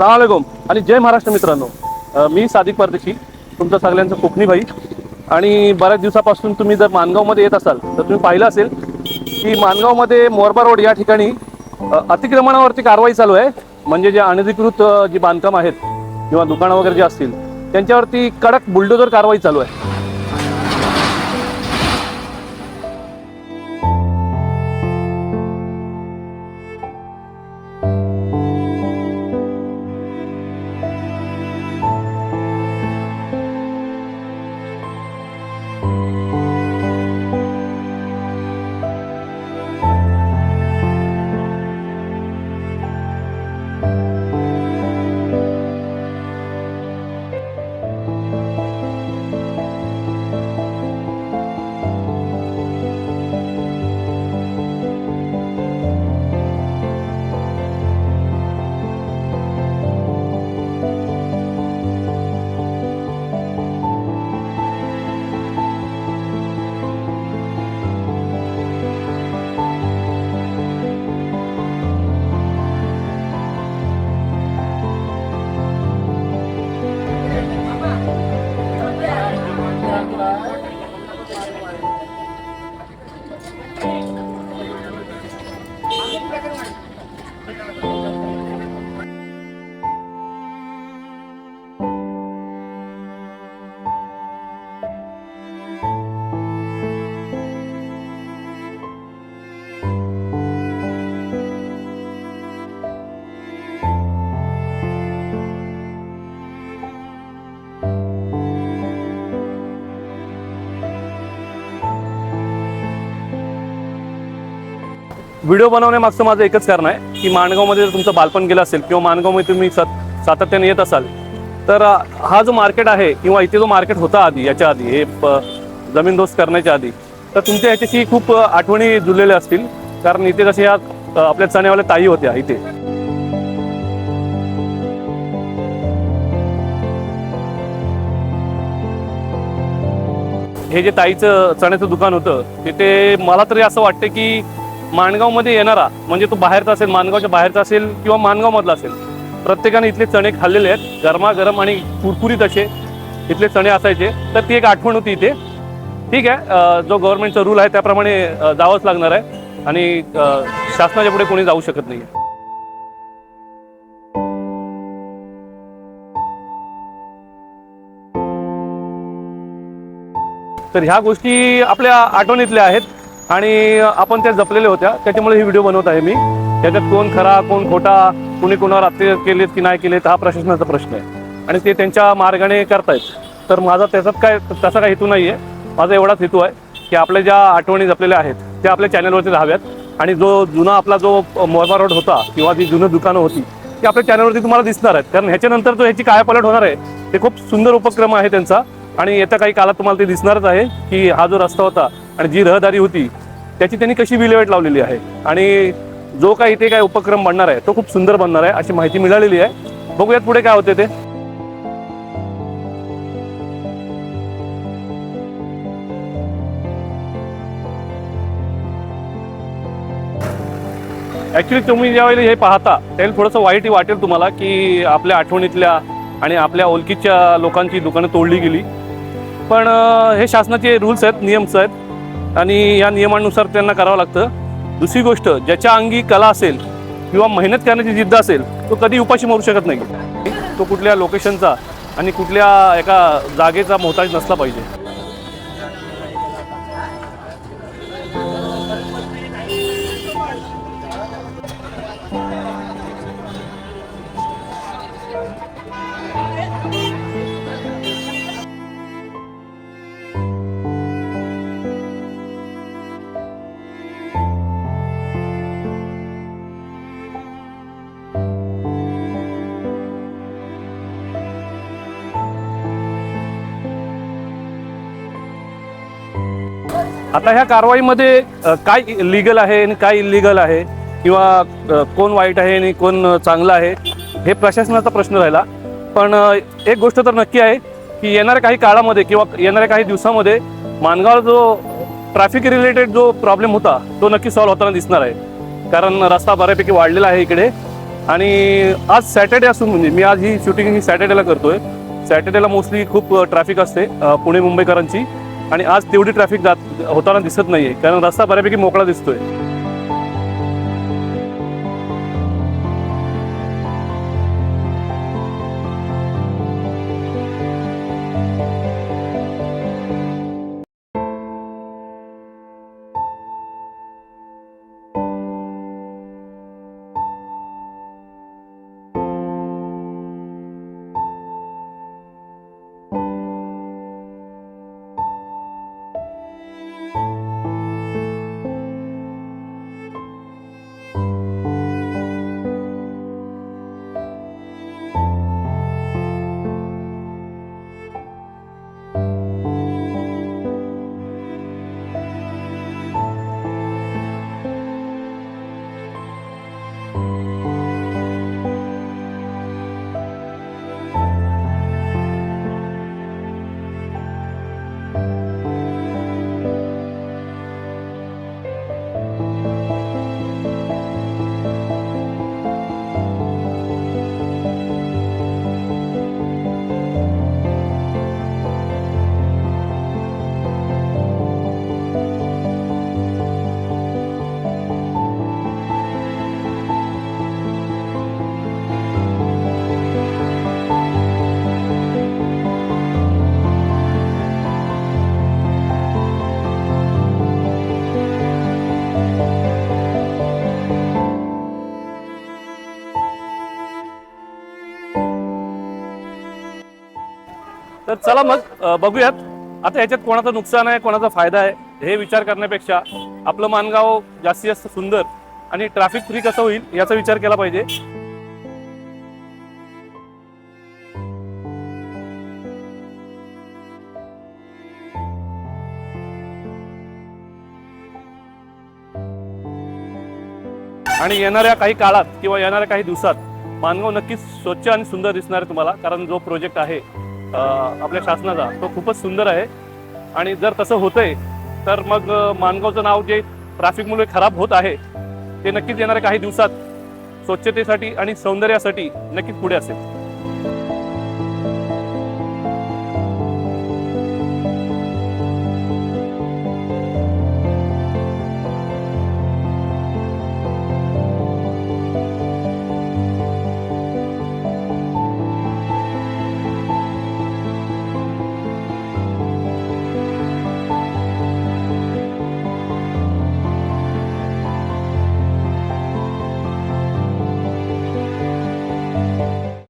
सलामकुम आणि जय महाराष्ट्र मित्रांनो. मी सादिक परदेशी तुमचं सगळ्यांचं कोकणी भाई. आणि बऱ्याच दिवसापासून तुम्ही जर मानगावमध्ये येत असाल तर तुम्ही पाहिलं असेल की मानगावमध्ये मोरबा रोड या ठिकाणी अतिक्रमणावरती कारवाई चालू आहे. म्हणजे जे अनधिकृत जी बांधकाम आहेत किंवा दुकानं वगैरे जे असतील त्यांच्यावरती कडक बुलडोजर कारवाई चालू आहे. व्हिडिओ बनवण्यामागचं माझं एकच कारण आहे की माणगावमध्ये जर तुमचं बालपण गेलं असेल किंवा माणगावमध्ये तुम्ही सत सातत्याने येत असाल तर हा जो मार्केट आहे किंवा इथे जो मार्केट होता आधी याच्या आधी हे जमीन दोस्त करण्याच्या आधी तर तुमच्या ह्याच्याशी खूप आठवणी जुळलेल्या असतील कारण इथे कसे या आपल्या चण्यावाल्या ताई होत्या इथे. हे जे ताईचं चण्याचं दुकान होतं तिथे मला तरी असं वाटतं की माणगावमध्ये येणारा म्हणजे तो बाहेरचा असेल माणगावच्या बाहेरचा असेल किंवा माणगावमधला असेल प्रत्येकाने इथले चणे खाल्लेले आहेत गरमागरम आणि कुरकुरीत असे इथले चणे असायचे. तर ती एक आठवण होती इथे. ठीक आहे जो गव्हर्नमेंटचा रूल आहे त्याप्रमाणे जावंच लागणार आहे आणि शासनाच्या पुढे कोणी जाऊ शकत नाही तर ह्या गोष्टी आपल्या आठवणीतल्या आहेत. आणि आपण त्या जपलेल्या होत्या. त्याच्यामुळे ही व्हिडिओ बनवत आहे मी. त्याच्यात कोण खरा कोण खोटा कुणी कोणावर अत्य केलेत की नाही केलेत हा प्रशासनाचा प्रश्न आहे. आणि ते त्यांच्या मार्गाने करतायत. तर माझा त्याच्यात काय तसा काही हेतू नाही आहे माझा एवढाच हेतू आहे की आपल्या ज्या आठवणी जपलेल्या आहेत त्या आपल्या चॅनलवरती राहाव्यात आणि जो जुना आपला जो मोरबा रोड होता किंवा जी जुनं दुकानं होती ती आपल्या चॅनलवरती तुम्हाला दिसणार आहेत. कारण ह्याच्यानंतर जो ह्याची काय पलट होणार आहे ते खूप सुंदर उपक्रम आहे त्यांचा. आणि येत्या काही काळात तुम्हाला ते दिसणारच आहे की हा जो रस्ता होता आणि जी रहदारी होती त्याची त्यांनी कशी विल्हेवाट लावलेली आहे? आणि जो काही इथे काय उपक्रम बनणार आहे तो खूप सुंदर बनणार आहे अशी माहिती मिळालेली आहे. बघूयात पुढे काय होते ते. ऍक्च्युली तुम्ही ज्यावेळी हे पाहता त्याला थोडंसं वाईट वाटेल तुम्हाला की आपल्या आठवणीतल्या आणि आपल्या ओळखीच्या लोकांची दुकानं तोडली गेली. पण हे शासनाचे रूल्स आहेत नियम्स आहेत. आणि या नियमानुसार त्यांना करावं लागतं. दुसरी गोष्ट ज्याच्या अंगी कला असेल किंवा मेहनत करण्याची जिद्द असेल तो कधी उपाशी मारू शकत नाही. तो कुठल्या लोकेशनचा आणि कुठल्या एका जागेचा मोहताज नसला पाहिजे. आता ह्या कारवाईमध्ये काय लिगल आहे आणि काय इलिगल आहे? किंवा कोण वाईट आहे आणि कोण चांगलं आहे? हे प्रशासनाचा प्रश्न राहिला. पण एक गोष्ट तर नक्की आहे की येणाऱ्या काही काळामध्ये किंवा येणाऱ्या काही दिवसामध्ये मानगाव जो ट्रॅफिक रिलेटेड जो प्रॉब्लेम होता तो नक्की सॉल्व्ह होताना दिसणार आहे. कारण रस्ता बऱ्यापैकी वाढलेला आहे इकडे. आणि आज सॅटर्डे असून म्हणजे मी आज ही शूटिंग ही सॅटर्डेला करतोय. सॅटर्डेला मोस्टली खूप ट्रॅफिक असते पुणे मुंबईकरांची आणि आज तेवढी ट्रॅफिक जात होताना दिसत नाहीये कारण रस्ता बऱ्यापैकी मोकळा दिसतोय. तर चला मग बघूयात. आता ह्याच्यात कोणाचं नुकसान आहे कोणाचा फायदा आहे हे विचार करण्यापेक्षा आपलं मानगाव जास्तीत जास्त सुंदर आणि ट्रॅफिक फ्री कसं होईल याचा विचार केला पाहिजे. आणि येणाऱ्या काही काळात किंवा येणाऱ्या काही दिवसात मानगाव नक्कीच स्वच्छ आणि सुंदर दिसणार आहे तुम्हाला कारण जो प्रोजेक्ट आहे आपल्या शासनाचा. तो खूपच सुंदर आहे. आणि जर तसं होतंय तर मग मानगावचं नाव जे ट्रॅफिकमुळे खराब होत आहे ते नक्कीच येणाऱ्या काही दिवसात स्वच्छतेसाठी आणि सौंदर्यासाठी नक्कीच पुढे असेल.